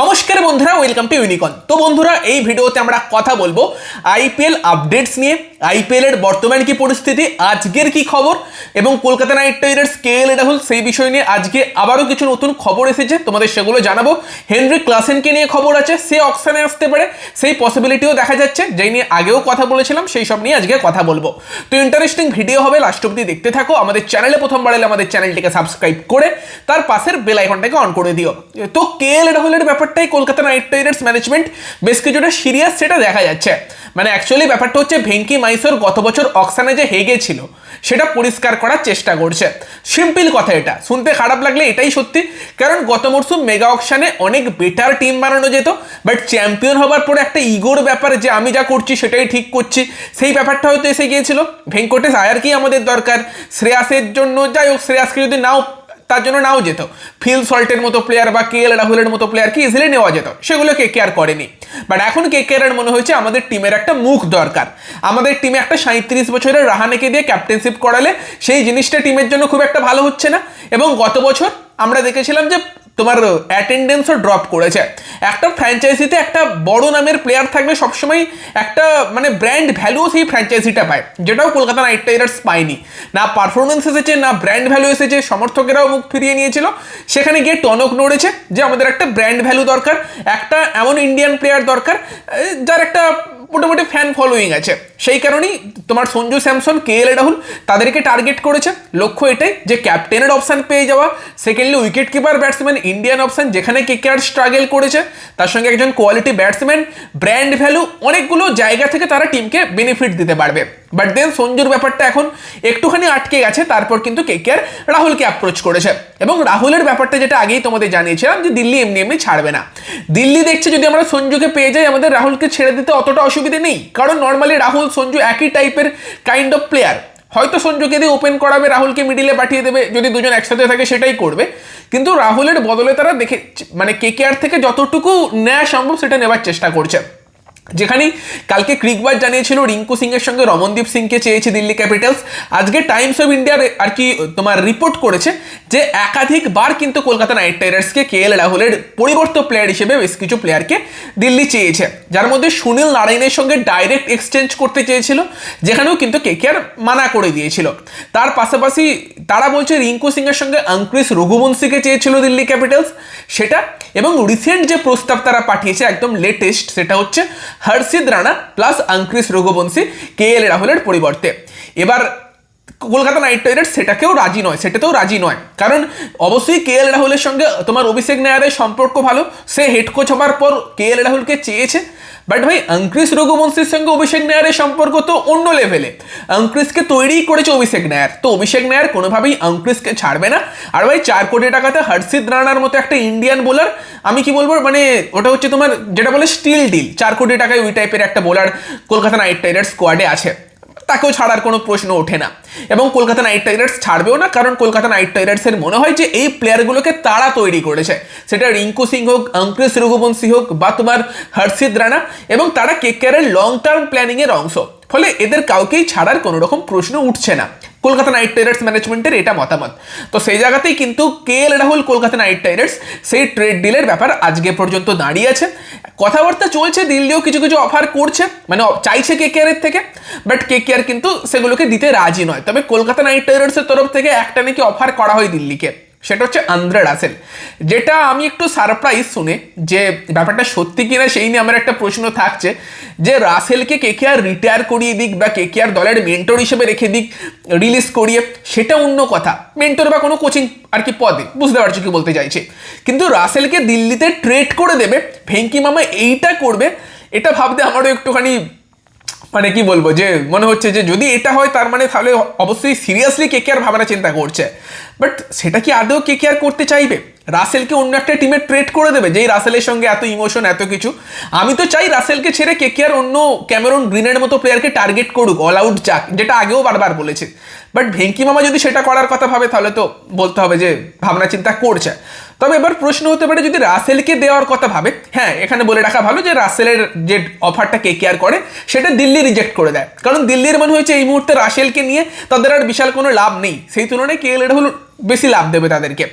নমস্কার বন্ধুরা welcome to ইউনিকন তো বন্ধুরা, এই ভিডিওতে আমরা কথা বলব আইপিএল আপডেটস নিয়ে। আইপিএল এর বর্তমান কি পরিস্থিতি, আজকের কি খবর, এবং Kolkata Knight Riders, K L Rahul, সেই বিষয় নিয়ে আজকে আবারও কিছু নতুন খবর এসেছে, তোমাদের সেগুলো জানাব। হেনরি ক্লাসেনকে নিয়ে খবর আছে, সে অকশনে আসতে পারে, সেই পসিবিলিটিও দেখা যাচ্ছে, যেই নিয়ে আগেও কথা বলেছিলাম, সেই সব নিয়ে আজকে কথা বলব। তো ইন্টারেস্টিং ভিডিও হবে লাস্ট অব্দি দেখতে থাকো, আমাদের চ্যানেলে প্রথমবার এলে আমাদের চ্যানেলটিকে সাবস্ক্রাইব করে, তার পাশের বেল আইকনটাকে অন করে দিও। তো কে এল রাহুলের ব্যাপারটাই কলকাতা নাইট রাইডার্স ম্যানেজমেন্ট বেশ কিছুটা সিরিয়াস সেটা দেখা যাচ্ছে। মানে অ্যাকচুয়ালি ব্যাপারটা হচ্ছে ভেঙ্কি মাইসোর গত বছর অকসানে যে হেগেছিল সেটা পরিষ্কার করার চেষ্টা করছে। সিম্পল কথা এটা। শুনতে খারাপ লাগলে এটাই সত্যি। কারণ গত মরশুম মেগা অকশানে অনেক বেটার টিম বানানো যেত বাট চ্যাম্পিয়ন হবার পরে একটা ইগোর ব্যাপার যে আমি যা করছি সেটাই ঠিক করছি, সেই ব্যাপারটা হয়তো এসে গিয়েছিল। ভেঙ্কটেশ আয়ারকেই আমাদের দরকার। শ্রেয়াসের জন্য যাই হোক, শ্রেয়াসকে যদি নাও তার জন্য নাও যেত। ফিল সল্টের মতো প্লেয়ার বা কে এল রাহুলের মতো প্লেয়ারকে ইজিলি নেওয়া যেত। সেগুলো কে কেয়ার করেনি। বাট এখন কে কেয়ারের মনে হয়েছে আমাদের টিমের একটা মুখ দরকার। আমাদের টিমে একটা সাঁত্রিশ বছরের রাহানেকে দিয়ে ক্যাপ্টেনশিপ করালে সেই জিনিসটা টিমের জন্য খুব একটা ভালো হচ্ছে না। এবং গত বছর আমরা দেখেছিলাম যে তোমার অ্যাটেন্ডেন্সও ড্রপ করেছে। একটা ফ্র্যাঞ্চাইজিতে একটা বড় নামের প্লেয়ার থাকবে সবসময় একটা মানে ব্র্যান্ড ভ্যালুও সেই ফ্র্যাঞ্চাইজিটা পায়। যেটাও কলকাতা নাইট রাইডার্স পায়নি। না পারফরমেন্স এসেছে, না ব্র্যান্ড ভ্যালু এসেছে, সমর্থকেরাও মুখ ফিরিয়ে নিয়েছিল। সেখানে গিয়ে টনক নড়েছে যে আমাদের একটা ব্র্যান্ড ভ্যালু দরকার, একটা এমন ইন্ডিয়ান প্লেয়ার দরকার যার একটা মোটামুটি ফ্যান ফলোয়িং আছে। সেই কারণেই তোমার সঞ্জু, স্যামসন কে এল রাহুল তাদেরকে টার্গেট করেছে। লক্ষ্য এটাই যে ক্যাপ্টেনের অপশান পেয়ে যাওয়া। Secondly wicket keeper batsman Indian option যেখানে কে কে আর স্ট্রাগল করেছে। তার সঙ্গে একজন কোয়ালিটি ব্যাটসম্যান ব্র্যান্ড ভ্যালু অনেকগুলো জায়গা থেকে তারা টিমকে বেনিফিট দিতে পারবে। বাট দেন সঞ্জুর ব্যাপারটা এখন একটুখানি আটকে গেছে। তারপর কিন্তু কে কে আর রাহুলকে অ্যাপ্রোচ করেছে। এবং রাহুলের ব্যাপারটা যেটা আগেই তোমাদের জানিয়েছিলাম যে দিল্লি এমনি এমনি ছাড়বে না। দিল্লি দেখছে যদি আমরা সঞ্জুকে পেয়ে যাই, আমাদের রাহুলকে ছেড়ে দিতে অতটা অসুবিধে নেই। কারণ নর্মালি রাহুল, সঞ্জু একই টাইপের কাইন্ড অফ প্লেয়ার হয়তো সঞ্জুকে দিয়ে ওপেন করাবে, রাহুলকে মিডিলে পাঠিয়ে দেবে, যদি দুজন একসাথে থাকে সেটাই করবে। কিন্তু রাহুলের বদলে তারা দেখে মানে কে কে আর থেকে যতটুকু নেওয়া সম্ভব সেটা নেবার চেষ্টা করছে। যেখানে কালকে ক্রিকবাজ জানিয়েছিল রিঙ্কু সিং এর সঙ্গে রমনদীপ সিংকে চেয়েছে দিল্লি ক্যাপিটালস। আজকে টাইমস অফ ইন্ডিয়ার আর কি তোমার রিপোর্ট করেছে যে একাধিকবার কিন্তু কলকাতা নাইট রাইডার্সকে কে এল রাহুলের পরিবর্তন প্লেয়ার হিসেবে বেশ কিছু প্লেয়ারকে দিল্লি চেয়েছে। যার মধ্যে সুনীল নারায়ণের সঙ্গে ডাইরেক্ট এক্সচেঞ্জ করতে চেয়েছিল, যেখানেও কিন্তু কে কে আর মানা করে দিয়েছিল। তার পাশাপাশি তারা বলছে রিঙ্কু সিং এর সঙ্গে অঙ্কুশ রঘুবংশীকে চেয়েছিল দিল্লি ক্যাপিটালস, সেটা এবং রিসেন্ট যে প্রস্তাব তারা পাঠিয়েছে একদম লেটেস্ট সেটা হচ্ছে Harshit Rana plus Angkrish Raghuvanshi, K L রাহুলের পরিবর্তে। এবার কলকাতা নাইট রাইডার্স সেটাকেও রাজি নয়, সেটাতেও রাজি নয়। কারণ অবশ্যই কে এল রাহুলের সঙ্গে তোমার অভিষেক নায়ারের সম্পর্ক ভালো, সে হেড কোচ হবার পর কে এল রাহুলকে চেয়েছে। বাট ভাই অঙ্কৃশ রঘুবংশীর সঙ্গে অভিষেক নায়ারের সম্পর্ক তো অন্য লেভেলে অঙ্কৃশকে তৈরিই করেছে অভিষেক নায়ার। তো অভিষেক নায়ার কোনোভাবেই অঙ্কৃশকে ছাড়বে না। আর ভাই, চার কোটি টাকাতে হর্ষিত রানার মতো একটা ইন্ডিয়ান বোলার আমি কি বলব মানে ওটা হচ্ছে তোমার, যেটা বলে স্টিল ডিল চার কোটি টাকায় ওই টাইপের একটা বোলার কলকাতা নাইট রাইডার্স স্কোয়াডে আছে। তাকেও ছাড়ার কোনো প্রশ্ন ওঠে না। এবং কলকাতা নাইট রাইডার্স ছাড়বেও না, কারণ কলকাতা নাইট রাইডার্সের মনে হয় যে এই প্লেয়ারগুলোকে তারা তৈরি করেছে। সেটা রিঙ্কু সিং হোক, অঙ্কুশ রঘুবংশী হোক বা তোমার হর্ষিত রানা, এবং তারা কেকেআরের লং টার্ম প্ল্যানিংয়ের অংশ। ফলে এদের কাউকেই ছাড়ার কোনো রকম প্রশ্ন উঠছে না। কলকাতা নাইট রাইডার্স ম্যানেজমেন্টের এটা মতামত। তো সেই জায়গাতেই কিন্তু কে এল রাহুল কলকাতা নাইট রাইডার্স, সেই ট্রেড ডিলের ব্যাপার আজকে পর্যন্ত দাঁড়িয়ে আছে। কথাবার্তা চলছে, দিল্লিও কিছু কিছু অফার করছে মানে চাইছে কে কেয়ারের থেকে বাট কে কেয়ার কিন্তু সেগুলোকে দিতে রাজি নয়। তবে কলকাতা নাইট রাইডার্সের তরফ থেকে একটা নাকি অফার করা হয় দিল্লিকে। সেটা হচ্ছে আন্দ্রে রাসেল। যেটা আমি একটু সারপ্রাইজ শুনে যে ব্যাপারটা সত্যি কিনা সেই নিয়ে আমার একটা প্রশ্ন থাকছে, যে রাসেলকে কে কে আর রিটায়ার করিয়ে দিক বা কে কে আর দলের মেন্টর হিসেবে রেখে দিক রিলিজ করিয়ে, সেটা অন্য কথা। মেন্টর বা কোনো কোচিং আর কি পদে, বুঝতে পারছ কি বলতে চাইছে। কিন্তু রাসেলকে দিল্লিতে ট্রেড করে দেবে, ভেঙ্কি মামা এইটা করবে, এটা ভাবতে আমারও একটুখানি মানে কি বলব যে মনে হচ্ছে যে যদি এটা হয় তার মানে তাহলে অবশ্যই সিরিয়াসলি কে কে আর ভাবনা চিন্তা করছে। বাট সেটা কি আদৌ কে কে আর করতে চাইবে? রাসেলকে অন্য একটা টিমে ট্রেড করে দেবে, যেই রাসেলের সঙ্গে এত ইমোশন এত কিছু? আমি তো চাই রাসেলকে ছেড়ে কে কে আর অন্য ক্যামেরন গ্রিনের মতো প্লেয়ারকে টার্গেট করুক অল আউট যাক, যেটা আগেও বারবার বলেছে। বাট ভেঙ্কি মামা যদি সেটা করার কথা ভাবে, তাহলে তো বলতে হবে যে ভাবনা চিন্তা করছে। তবে এবার প্রশ্ন হতে পারে, যদি রাসেলকে দেওয়ার কথা ভাবে হ্যাঁ এখানে বলে রাখা ভালো যে রাসেলের যে অফারটা কে কেয়ার করে, সেটা দিল্লি রিজেক্ট করে দেয়। কারণ দিল্লির মনে হয়েছে এই মুহূর্তে রাসেলকে নিয়ে তাদের আর বিশাল কোনো লাভ নেই। সেই তুলনায় কে এল রাহুল বেশি লাভ দেবে তাদেরকে।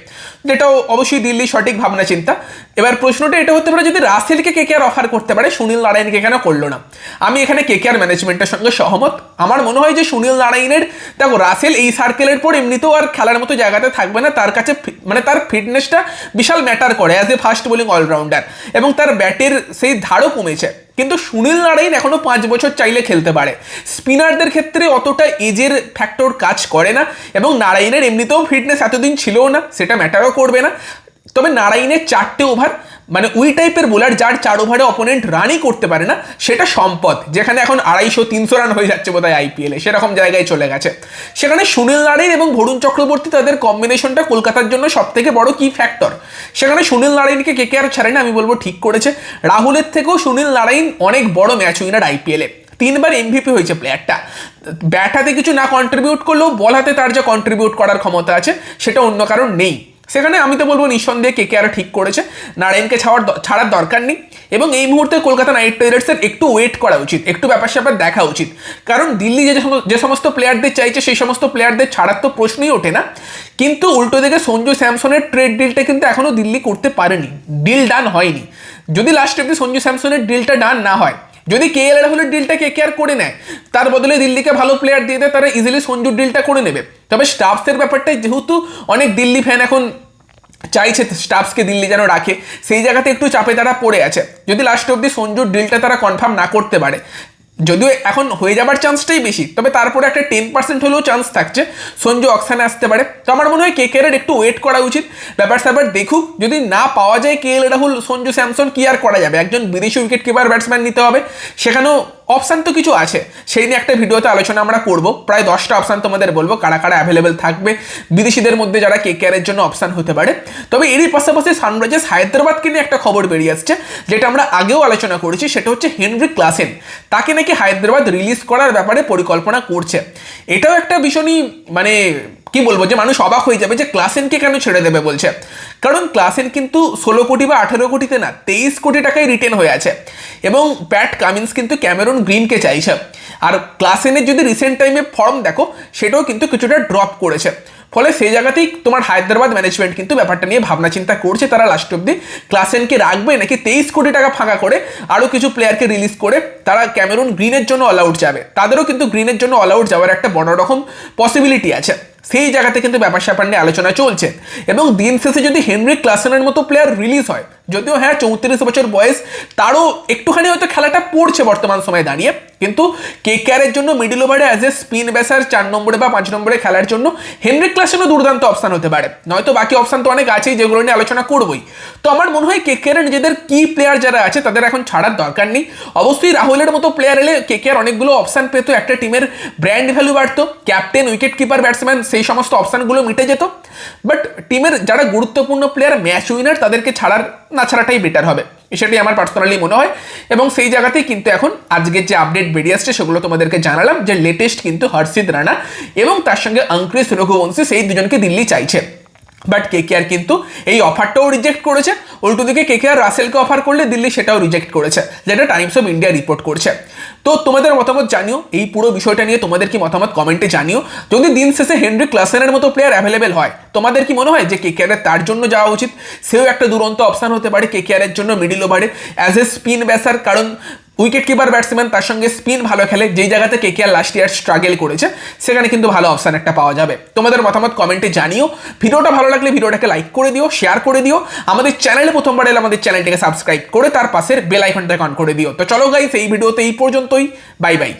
যেটাও অবশ্যই দিল্লি সঠিক ভাবনা চিন্তা। এবার প্রশ্নটা এটা হতে পারে, যদি রাসেলকে কে কে আর অফার করতে পারে, সুনীল নারায়ণকে কেন করল না? আমি এখানে কে কে আর ম্যানেজমেন্টের সঙ্গে সহমত। আমার মনে হয় যে সুনীল নারায়ণের, দেখো, রাসেল এই সার্কেলের পর এমনিতেও আর খেলার মতো জায়গাতে থাকবে না। তার কাছে মানে তার ফিটনেসটা বিশাল ম্যাটার করে as a fast bowling allrounder এবং তার ব্যাটের সেই ধারও কমেছে। কিন্তু সুনীল নারায়ণ এখনও পাঁচ বছর চাইলে খেলতে পারে। স্পিনারদের ক্ষেত্রে অতটা এজের ফ্যাক্টর কাজ করে না এবং নারায়ণের এমনিতেও ফিটনেস এতদিন ছিলও না, সেটা ম্যাটারও করবে না। তবে নারায়ণের চারটে ওভার মানে ওই টাইপের বোলার যার চার ওভারে অপোনেন্ট রানই করতে পারে না, সেটা সম্পদ, যেখানে এখন আড়াইশো, তিনশো রান হয়ে যাচ্ছে বোধহয় আইপিএলে সেরকম জায়গায় চলে গেছে। সেখানে সুনীল নারায়ণ এবং ভরুণ চক্রবর্তী তাদের কম্বিনেশনটা কলকাতার জন্য সব থেকে বড় কি ফ্যাক্টর সেখানে সুনীল নারায়ণকে কে কে আর ছাড়ে না, আমি বলব ঠিক করেছে। রাহুলের থেকেও সুনীল নারায়ণ অনেক বড় ম্যাচ উইনার আইপিএলে তিনবার এমভিপি হয়েছে প্লেয়ারটা ব্যাট হাতে কিছু না কন্ট্রিবিউট করলেও বল হাতে তার যে কন্ট্রিবিউট করার ক্ষমতা আছে, সেটা অন্য কারণ নেই। সেখানে আমি তো বলব নিঃসন্দেহে কে কে আর ঠিক করেছে। নারায়ণকে ছাড়ার ছাড়ার দরকার নেই এবং এই মুহূর্তে কলকাতা নাইট রাইডার্সের একটু ওয়েট করা উচিত, একটু ব্যাপার স্যাপার দেখা উচিত। কারণ দিল্লি যে যে সমস্ত প্লেয়ারদের চাইছে, সেই সমস্ত প্লেয়ারদের ছাড়ার তো প্রশ্নই ওঠে না। কিন্তু উল্টো দিকে সঞ্জু স্যামসনের ট্রেড ডিলটা কিন্তু এখনও দিল্লি করতে পারেনি। ডিল ডান হয়নি। যদি লাস্ট অব্দি সঞ্জু স্যামসনের ডিলটা ডান না হয় যদি কে এল রাহুলের ডিলটা কে কেয়ার করে নেয়, তার বদলে দিল্লিকে ভালো প্লেয়ার দিয়ে দেয়, তারা ইজিলি সঞ্জুর ডিলটা করে নেবে। তবে স্টাফসের ব্যাপারটা যেহেতু অনেক দিল্লি ফ্যান এখন চাইছে স্টাফসকে দিল্লি যেন রাখে, সেই জায়গাতে একটু চাপে তারা পড়ে আছে। যদি লাস্ট অব্দি সঞ্জুর ডিলটা তারা কনফার্ম না করতে পারে যদিও এখন হয়ে যাবার চান্সটাই বেশি, তবে তারপরে একটা টেন পার্সেন্ট হলেও চান্স থাকছে। সঞ্জু অক্সানে আসতে পারে। তো আমার মনে হয় কে কে একটু ওয়েট করা উচিত। ব্যাপার স্যাপার দেখুক, যদি না পাওয়া যায় কে এল রাহুল, সঞ্জু, স্যামসন, কি আর করা যাবে? একজন বিদেশি উইকেট কিপার ব্যাটসম্যান নিতে হবে। সেখানেও অপশান তো কিছু আছে। সেই নিয়ে একটা ভিডিওতে আলোচনা আমরা করব। প্রায় দশটা অপশান তোমাদের বলব, কারা কারা অ্যাভেলেবেল থাকবে। বিদেশিদের মধ্যে যারা কে কেয়ারের জন্য অপশান হতে পারে। তবে এরই পাশাপাশি সানরাইজার্স হায়দ্রাবাদকে নিয়ে একটা খবর বেরিয়ে আসছে, যেটা আমরা আগেও আলোচনা করেছি, সেটা হচ্ছে হেনরি ক্লাসেন। তাকে নাকি হায়দ্রাবাদ রিলিজ করার ব্যাপারে পরিকল্পনা করছে। এটাও একটা ভীষণই মানে কি বলব, যে মানুষ অবাক হয়ে যাবে যে ক্লাসেনকে কেন ছেড়ে দেবে বলছে। কারণ ক্লাসেন কিন্তু ষোলো কোটি বা আঠেরো কোটিতে না, তেইশ কোটি টাকায় রিটেন হয়ে আছে। এবং প্যাট কামিন্স কিন্তু ক্যামেরন গ্রিনকে চাইছে। আর ক্লাসেনের যদি রিসেন্ট টাইমে ফর্ম দেখো, সেটাও কিন্তু কিছুটা ড্রপ করেছে। ফলে সেই জায়গাতেই তোমার হায়দ্রাবাদ ম্যানেজমেন্ট কিন্তু ব্যাপারটা নিয়ে ভাবনা চিন্তা করছে তারা লাস্ট অব্দি ক্লাসেনকে রাখবে নাকি তেইশ কোটি টাকা ফাঁকা করে আরও কিছু প্লেয়ারকে রিলিজ করে তারা ক্যামেরুন গ্রিনের জন্য অল আউট যাবে? তাদেরও কিন্তু গ্রিনের জন্য অল আউট যাওয়ার একটা বড় রকম পসিবিলিটি আছে। সেই জায়গাতে কিন্তু ব্যাপার স্যাপার নিয়ে আলোচনা চলছে। এবং দিন শেষে যদি হেনরি ক্লাসেনের মতো প্লেয়ার রিলিজ হয় যদিও হ্যাঁ চৌত্রিশ বছর বয়স, তারও একটুখানি হয়তো খেলাটা পড়ছে বর্তমান সময়ে দাঁড়িয়ে। কিন্তু কে কেয়ারের জন্য মিডিল ওভারে অ্যাজ এ স্পিন ব্যাসার চার নম্বরে বা পাঁচ নম্বরে খেলার জন্য হেনরি ক্লাসেনও দুর্দান্ত অপশান হতে পারে। নয়তো বাকি অপশান তো অনেক আছেই, যেগুলো নিয়ে আলোচনা করবই। তো আমার মনে হয় কে কেয়ারের নিজেদের কি প্লেয়ার যারা আছে, তাদের এখন ছাড়ার দরকার নেই। অবশ্যই রাহুলের মতো প্লেয়ার এলে কে কেয়ার অনেকগুলো অপশান পেতো, একটা টিমের ব্র্যান্ড ভ্যালু বাড়তো। ক্যাপ্টেন উইকেট কিপার ব্যাটসম্যান সেই সমস্ত অপশানগুলো মিটে যেত। বাট টিমের যারা গুরুত্বপূর্ণ প্লেয়ার ম্যাচ উইনার তাদেরকে ছাড়ার না ছাড়াটাই বেটার হবে। সেটাই আমার পার্সোনালি মনে হয় এবং সেই জায়গাতেই কিন্তু এখন আজকের যে আপডেট বেরিয়ে আসছে সেগুলো তোমাদেরকে জানালাম যে লেটেস্ট কিন্তু হর্ষিত রানা এবং তার সঙ্গে অঙ্কুশ রঘুবংশী সেই দুজনকে দিল্লি চাইছে। বাট কে কে আর কিন্তু এই অফারটাও রিজেক্ট করেছে। উল্টো দিকে কে কে আর রাসেলকে অফার করলে দিল্লি সেটাও রিজেক্ট করেছে, যেটা টাইমস অফ ইন্ডিয়া রিপোর্ট করছে। তো তোমাদের মতামত জানিও, এই পুরো বিষয়টা নিয়ে তোমাদের কি মতামত কমেন্টে জানিও। যদি দিন শেষে হেনরি ক্লাসেনের মতো প্লেয়ার অ্যাভেলেবেল হয়, তোমাদের কি মনে হয় যে কে কে তার জন্য যাওয়া উচিত? সেও একটা দুরন্ত অপশান হতে পারে কে কে জন্য মিডিল ওভারে অ্যাজ এ স্পিন ব্যাসার কারণ উইকেট কিপার ব্যাটসম্যান, তার সঙ্গে স্পিন ভালো খেলে, যেই জায়গাতে কে কে লাস্ট ইয়ার স্ট্রাগেল করেছে, সেখানে কিন্তু ভালো অপশান একটা পাওয়া যাবে। তোমাদের মতামত কমেন্টে জানিও। ভিডিওটা ভালো লাগলে ভিডিওটাকে লাইক করে দিও শেয়ার করে দিও। আমাদের চ্যানেলে প্রথমবার এলে আমাদের চ্যানেলটাকে সাবস্ক্রাইব করে, তার পাশের বেল আইকনটাকে অন করে দিও। তো চলো গাইস এই ভিডিওতে এই পর্যন্তই। Bye bye